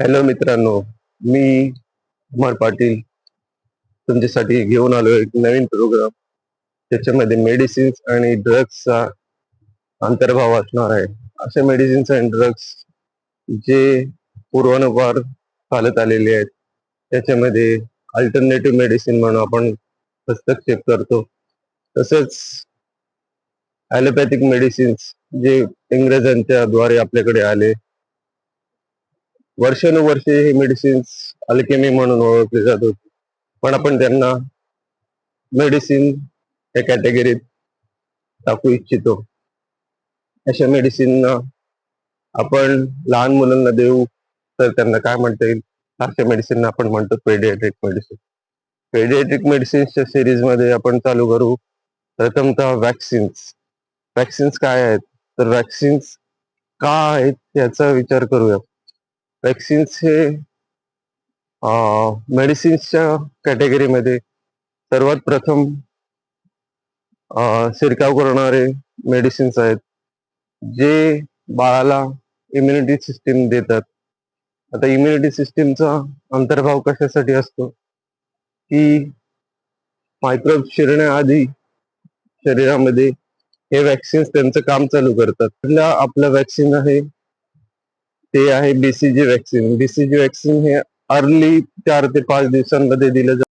Hello मित्रांनो मी कुमार पाटील. तुमच्यासाठी घेऊन आलो एक नवीन प्रोग्राम त्याच्यामध्ये मेडिसिन्स आणि ड्रग्सचा अंतर्भाव असणार आहे. असे मेडिसिन्स आणि ड्रग्स जे पूर्वानुपार चालत आलेले आहेत त्याच्यामध्ये अल्टरनेटिव्ह मेडिसिन म्हणून आपण हस्तक्षेप करतो. तसंच ॲलोपॅथिक मेडिसिन्स जे इंग्रजांच्या द्वारे आपल्याकडे आले वर्षानुवर्षे हे मेडिसिन्स अल्केमी म्हणून ओळखले जात होते. पण आपण त्यांना मेडिसिन या कॅटेगरीत टाकू इच्छितो. अशा मेडिसिनना आपण लहान मुलांना देऊ तर त्यांना काय म्हणता येईल? अशा मेडिसिन आपण म्हणतो पेडियाट्रिक मेडिसिन पेडियाट्रिक मेडिसिन्सच्या सिरीजमध्ये आपण चालू करू. प्रथमतः वॅक्सिन्स वॅक्सिन्स काय आहेत? तर वॅक्सिन्स का आहेत? याचा विचार करूया वॅक्सिन्स हे मेडिसिन्सच्या कॅटेगरीमध्ये सर्वात प्रथम शिरकाव करणारे मेडिसिन्स आहेत जे बाळाला इम्युनिटी सिस्टीम देतात. आता इम्युनिटी सिस्टीमचा अंतर्भाव कशासाठी असतो? की मायक्रोब शिरण्याआधी शरीरामध्ये हे वॅक्सिन्स त्यांचं काम चालू करतात. आपलं वॅक्सिन आहे ते आहे बीसीजी वॅक्सिन बीसीजी वॅक्सिन हे अर्ली चार ते पाच दिवसांमध्ये दिलं जातं.